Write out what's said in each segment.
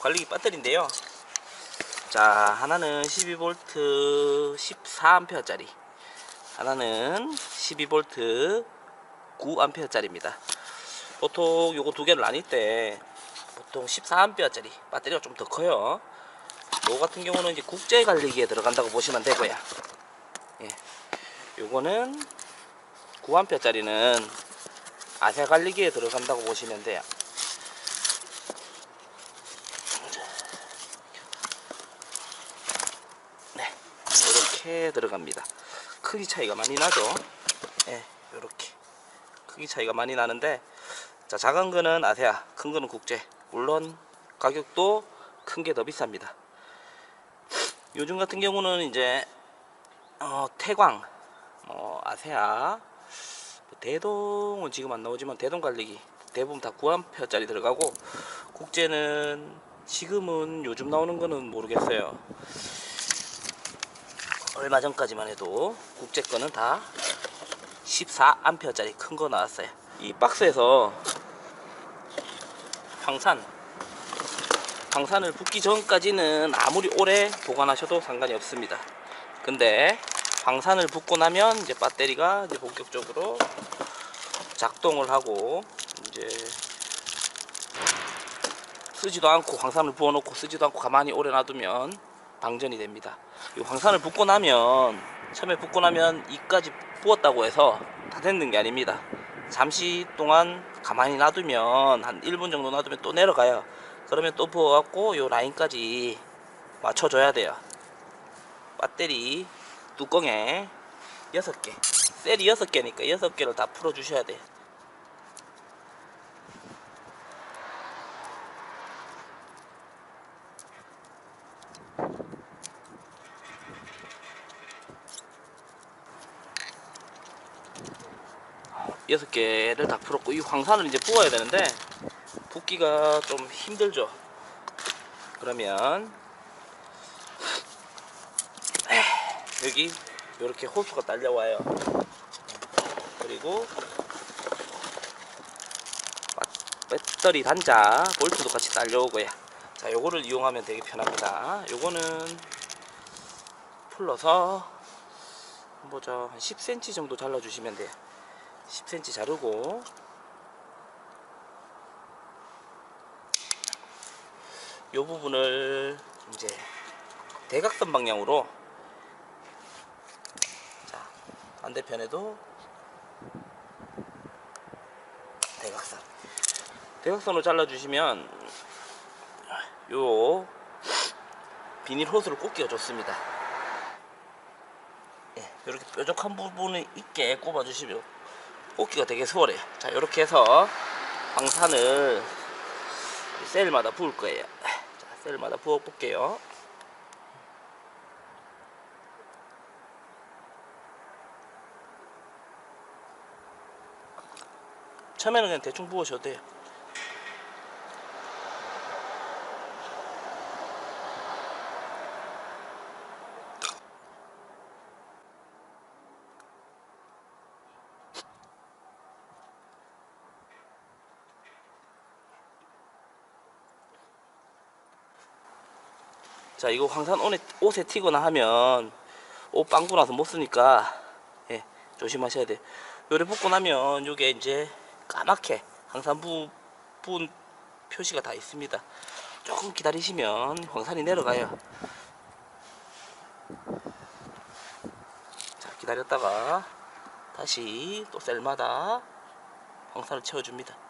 관리기 배터리인데요. 자, 하나는 12V 14A짜리, 하나는 12V 9A짜리입니다. 보통 요거 두 개를 나뉠 때 보통 14A짜리 배터리가 좀 더 커요. 요거 같은 경우는 이제 국제 관리기에 들어간다고 보시면 되고요. 예. 요거는 9A짜리는 아세 관리기에 들어간다고 보시면 돼요. 네, 이렇게 들어갑니다. 크기 차이가 많이 나죠? 예, 이렇게 크기 차이가 많이 나는데, 자 작은 거는 아세아, 큰 거는 국제. 물론 가격도 큰 게 더 비쌉니다. 요즘 같은 경우는 이제 어, 태광, 뭐 아세아, 대동은 지금 안 나오지만 대동 관리기 대부분 다 9A짜리 들어가고 국제는 지금은 요즘 나오는 거는 모르겠어요. 얼마 전까지만 해도 국제 거는 다 14A짜리 큰 거 나왔어요. 이 박스에서 황산 황산을 붓기 전까지는 아무리 오래 보관하셔도 상관이 없습니다. 근데 황산을 붓고 나면 이제 배터리가 이제 본격적으로 작동을 하고 이제 쓰지도 않고 황산을 부어놓고 쓰지도 않고 가만히 오래 놔두면 방전이 됩니다. 이 황산을 붓고 나면 처음에 붓고 나면 이까지 부었다고 해서 다 됐는 게 아닙니다. 잠시 동안 가만히 놔두면 한 1분 정도 놔두면 또 내려가요. 그러면 또 부어갖고 요 라인까지 맞춰줘야 돼요. 배터리 뚜껑에 6개 셀이 6개니까 6개를 다 풀어주셔야 돼 여섯 개를 다 풀었고 이 황산을 이제 부어야 되는데 붓기가 좀 힘들죠 그러면 여기 이렇게 호수가 딸려와요. 그리고 배터리 단자 볼트도 같이 딸려오고요. 자, 요거를 이용하면 되게 편합니다. 요거는 풀러서 보자 한 10cm 정도 잘라주시면 돼요. 10cm 자르고. 요 부분을 이제 대각선 방향으로. 반대편에도 대각선. 대각선으로 잘라주시면 요 비닐 호스를 꼭 끼워줬습니다. 예, 이렇게 뾰족한 부분이 있게 꼽아주시면 꽂기가 되게 수월해요. 자 이렇게 해서 방산을 셀마다 부을 거예요. 자, 셀마다 부어 볼게요. 처음에는 그냥 대충 부으셔도 돼요. 자 이거 황산 옷에, 옷에 튀거나 하면 옷 빵꾸 나서 못 쓰니까 예, 조심하셔야 돼요 요래 붓고 나면 요게 이제 까맣게 항상 부, 부은 표시가 다 있습니다. 조금 기다리시면 황산이 내려가요. 자, 기다렸다가 다시 또 셀마다 황산을 채워줍니다.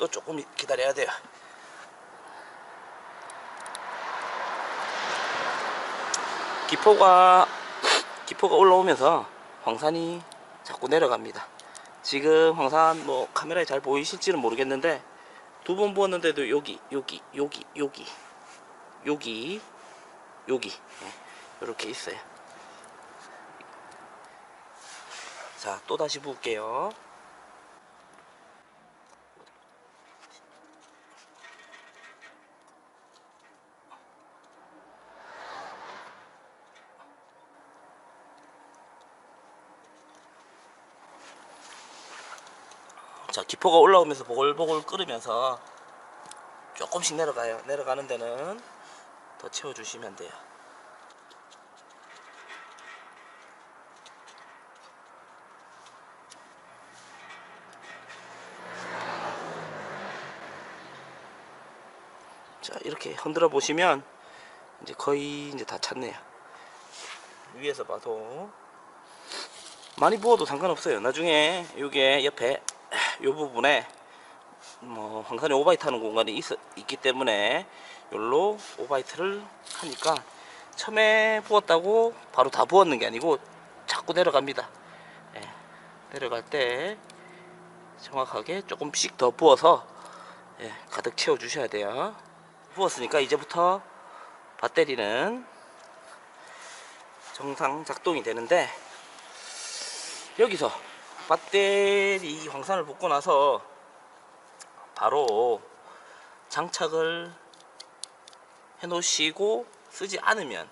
또 조금 기다려야 돼요. 기포가 기포가 올라오면서 황산이 자꾸 내려갑니다. 지금 황산 뭐 카메라에 잘 보이실지는 모르겠는데 두번 부었는데도 여기 여기 여기 여기 여기 여기 이렇게 있어요. 자 또 다시 부을게요. 기포가 올라오면서 보글보글 끓으면서 조금씩 내려가요. 내려가는 데는 더 채워주시면 돼요. 자 이렇게 흔들어 보시면 이제 거의 이제 다 찼네요. 위에서 봐도 많이 부어도 상관없어요. 나중에 요게 옆에 요 부분에 뭐 황산이 오바이트 하는 공간이 있, 있기 때문에 요로 오바이트를 하니까 처음에 부었다고 바로 다 부었는 게 아니고 자꾸 내려갑니다. 예, 내려갈 때 정확하게 조금씩 더 부어서 예, 가득 채워 주셔야 돼요. 부었으니까 이제부터 배터리는 정상 작동이 되는데 여기서 배터리 황산을 붓고 나서 바로 장착을 해 놓으시고 쓰지 않으면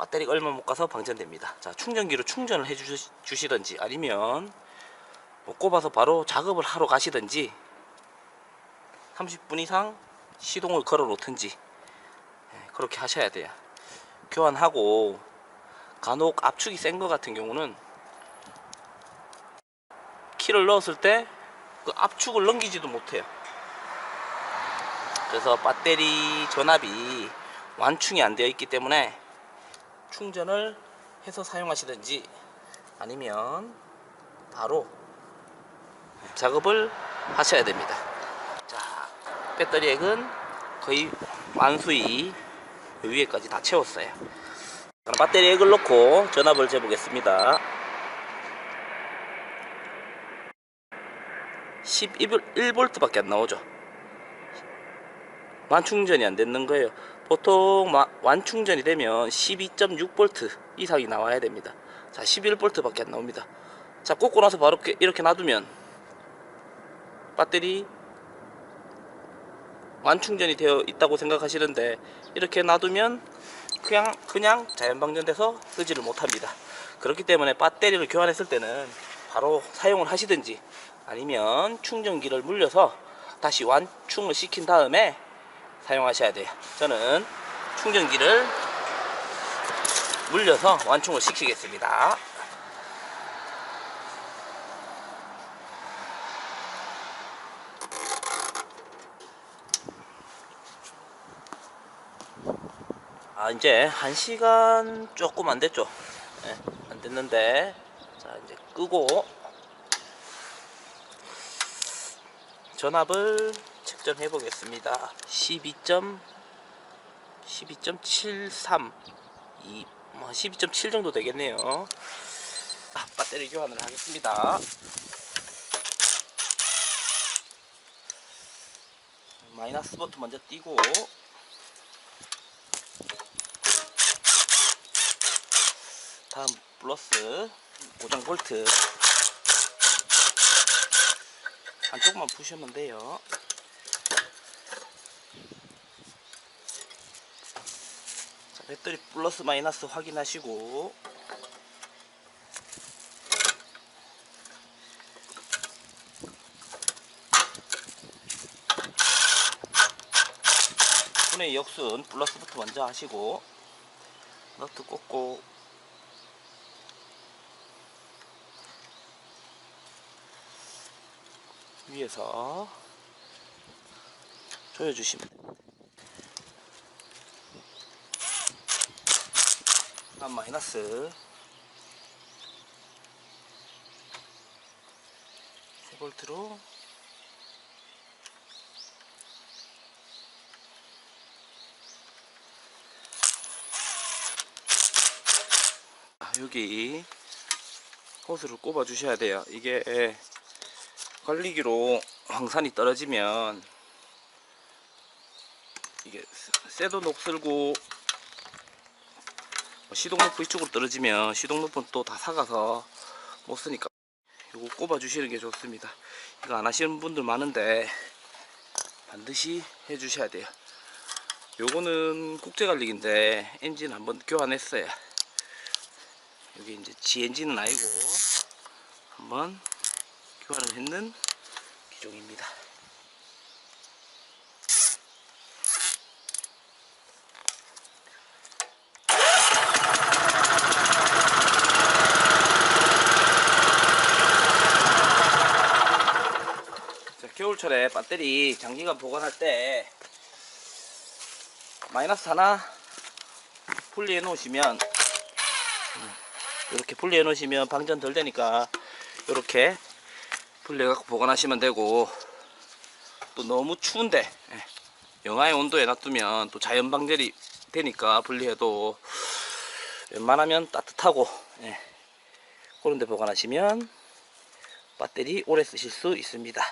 배터리가 얼마 못 가서 방전됩니다. 자 충전기로 충전을 해 주시- 주시든지 아니면 못 꼽아서 바로 작업을 하러 가시든지 30분 이상 시동을 걸어 놓든지 예, 그렇게 하셔야 돼요. 교환하고 간혹 압축이 센 거 같은 경우는 키를 넣었을 때 그 압축을 넘기지도 못해요. 그래서 배터리 전압이 완충이 안 되어 있기 때문에 충전을 해서 사용하시든지 아니면 바로 작업을 하셔야 됩니다. 자 배터리 액은 거의 완수히 위에까지 다 채웠어요. 그럼 배터리 액을 넣고 전압을 재보겠습니다 11V밖에 안 나오죠. 완충전이 안 되는 거예요. 보통 마- 완충전이 되면 12.6V 이상이 나와야 됩니다. 자 11V밖에 안 나옵니다. 자 꽂고 나서 바로 이렇게, 놔두면 배터리 완충전이 되어 있다고 생각하시는데 이렇게 놔두면 그냥 그냥 자연 방전돼서 쓰지를 못합니다. 그렇기 때문에 배터리를 교환했을 때는 바로 사용을 하시든지 아니면 충전기를 물려서 다시 완충을 시킨 다음에 사용하셔야 돼요. 저는 충전기를 물려서 완충을 시키겠습니다. 아 이제 한 시간 조금 안 됐죠 예, 안 됐는데 자 이제 끄고 전압을 측정해 보겠습니다. 12. 12.73 이, 뭐12.7 정도 되겠네요. 아, 배터리 교환을 하겠습니다. 마이너스 버튼 먼저 띄고. 다음 플러스 고정 볼트 안쪽만 푸시면 돼요. 자, 배터리 플러스 마이너스 확인하시고. 손의 역순 플러스부터 먼저 하시고 너트 꽂고 위에서 조여주시면 됩니다. 한 마이너스 세 볼트로 아, 여기 호스를 꼽아 주셔야 돼요. 이게 관리기로 황산이 떨어지면 이게 쇠도 녹슬고 뭐 시동로프 이쪽으로 떨어지면 시동로프는 또 다 사가서 못 쓰니까 이거 꼽아 주시는 게 좋습니다. 이거 안 하시는 분들 많은데 반드시 해 주셔야 돼요. 요거는 국제관리기인데 엔진 한번 교환했어요. 여기 이제 지 엔진은 아니고 한번 교환을 했는 기종입니다. 자, 겨울철에 배터리 장기간 보관할 때 마이너스 하나 분리해 놓으시면 이렇게 분리해 놓으시면 방전 덜 되니까 이렇게 분리해 갖고 보관하시면 되고 또 너무 추운데 예, 영하의 온도에 놔두면 또 자연 방전이 되니까 분리해도 웬만하면 따뜻하고 예, 그런 데 보관하시면 배터리 오래 쓰실 수 있습니다